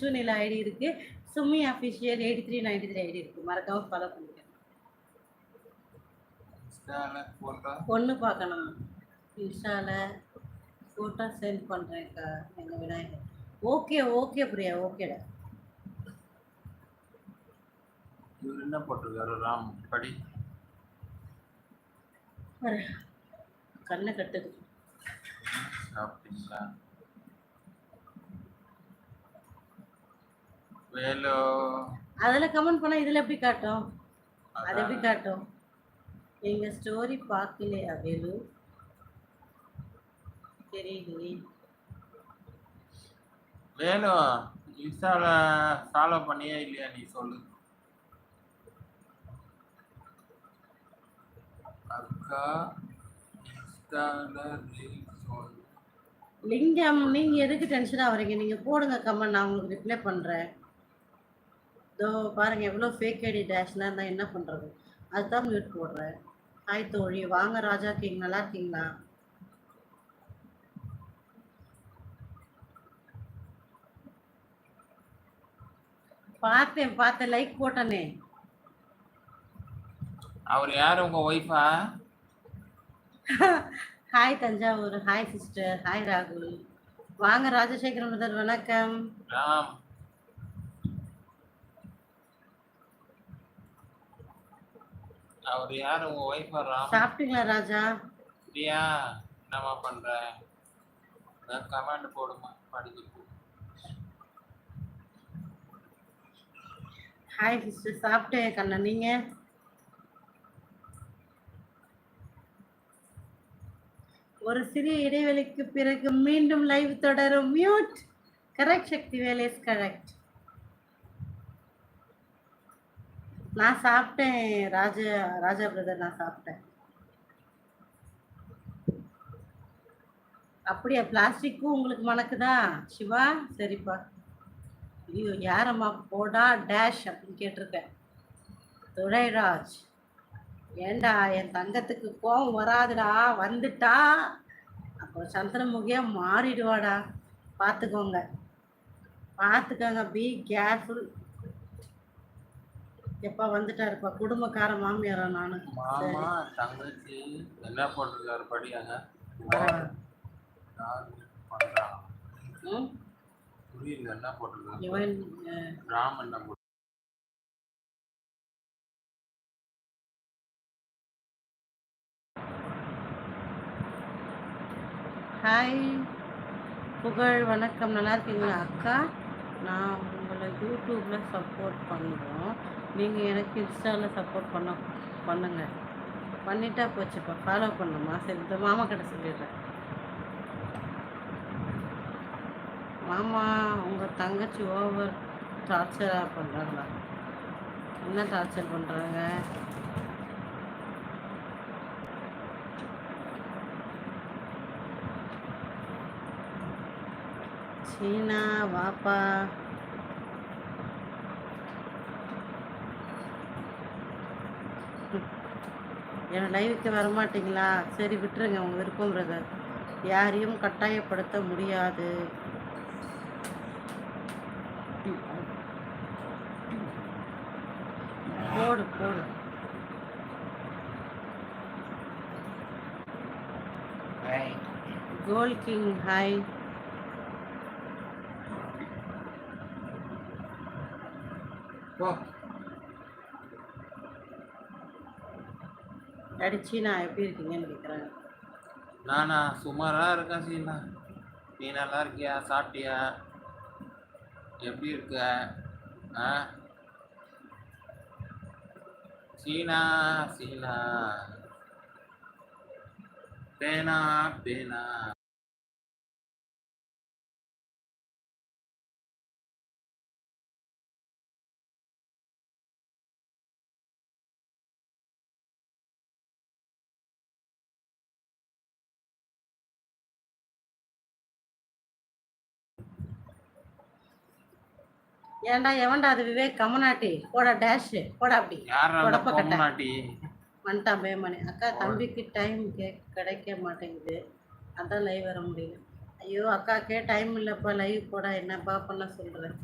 Sunila ID இருக்கு. Sumi official eighty three ninety three ID இருக்கு. மறக்காம ஃபாலோ பண்ணிக்க இன்ஸ்டால போட்டோ பொண்ணு பார்க்கணும். இன்ஸ்டால ஃபோட்டோ சென்ட் பண்ணுறேன்க்கா எங்கள் விநாயகர். ஓகே ஓகே பிரியா ஓகேடா இவர் என்ன போட்டிருக்காரு? ராம் படி. கண்ணை கட்டுது. சாப்பிட்டீங்களா? வேலோ அதில் கமெண்ட் பண்ணால் இதில் எப்படி காட்டும்? அது. எப்படி காட்டும்? எங்கள் ஸ்டோரி பார்க்கலையா வேலு தெரியலையே. வேலு இன்ஸ்டால ஃபாலோ பண்ணியே இல்லையா நீ சொல்லு. அக்கா இன்ஸ்டால லிங்கம் நீங்கள் எதுக்கு டென்ஷனாக வரீங்க நீங்கள் போடுங்க கமெண்ட் நான் உங்களுக்கு ரிப்ளை பண்ணுறேன் இதோ பாருங்கள் எவ்வளோ ஃபேக் ஐடி டேஷ்லாம் இருந்தால் என்ன பண்ணுறது அதுதான் மியூட் போடுறேன். ஹாய் தோழி வாங்க ராஜா கிங் நல்லா இருக்கீங்களா? பார்த்தேன் பார்த்தேன் லைக் போட்டனே. அவர் யார் உங்க ஒய்ஃபா hi Thanjavur hi sister hi ராகுல். வாங்க ராஜசேகரன் பிரதர் வணக்கம் ராம் அவர் யார் உங்க ஒய்ஃபா ராம். சாப்பிட்டீங்களா ராஜா? பிரியா என்னம்மா பண்ற? கமெண்ட் போடுமா? படிக்க ஹாய் சிஸ்டர் சாப்பிட்டேன் கண்ணா. நீங்க? ஒரு சிறிய இடைவெளிக்கு பிறகு மீண்டும் லைவ் தொடரும். Mute correct Shakti. வேலேஸ் கரெக்ட் நான் சாப்பிட்டேன். ராஜா ராஜா பிரதர் நான் சாப்பிட்டேன். அப்படியா? பிளாஸ்டிக்கும் உங்களுக்கு மணக்குதா? சிவா? சரிப்பா. ஐயோ யாரம்மா போடா? டேஷ் அப்படின்னு கேட்டிருக்கேன். துரைராஜ் ஏண்டா என் தங்கத்துக்கு கோவம் வராதுடா? வந்துட்டா. அப்புறம் சந்திரமுகியா மாறிடுவாடா. பார்த்துக்கோங்க. பார்த்துக்கோங்க. பி கேர்ஃபுல் எப்பா வந்துட்டாருப்பா? குடும்பக்கார மாமியாரா நானு? மாமா தங்கச்சி என்ன போட்டிருக்காரு படியாங்க? புரியல என்ன அஹ், ராம் என்ன போட்டு ஹாய். புகழ் வணக்கம். நல்லா இருக்கீங்களா அக்கா? நான் உங்களை யூடியூப்பில் சப்போர்ட் பண்ணுறோம் நீங்கள் எனக்கு இன்ஸ்டாவில் சப்போர்ட் பண்ண பண்ணுங்கள் பண்ணிட்டா போச்சுப்பா ஃபாலோ பண்ணுமா சரி இந்த மாமா கிட்ட சொல்லிடுறேன். மாமா உங்கள் தங்கச்சி ஓவர் டார்ச்சராக பண்ணுறாங்களா என்ன டார்ச்சர் பண்ணுறாங்க சீனா வாப்பா. என் லைவுக்கு வர மாட்டீங்களா சரி விட்டுருங்க. உங்கள் விருப்பம் பிரதர் யாரையும் கட்டாயப்படுத்த முடியாது. போடு போடு. கோல் கிங் ஹாய் போ டாடி சீனா எப்படி இருக்கீங்கன்னு கேட்குறாங்க நானா சுமாரா இருக்கேன் சீனா நீ நல்லா இருக்கியா சாப்பிட்டியா எப்படி இருக்க ஆ சீனா சீனா பேனா பேனா ஏன்டா எவன்டா அது விவேக்? கமநாட்டி போடா டேஷ் போடா அப்படி. யார் அந்த கொடப்ப கட்டை. பொம்னாட்டி வந்துட்டான் பேமணி அக்கா தம்பிக்கு டைம் கே கிடைக்க மாட்டேங்குது. அதான் லைவ் வர முடியல. ஐயோ அக்காக்கே டைம் இல்லைப்பா. லைவ் போட. என்னப்பா பண்ண சொல்கிறேன்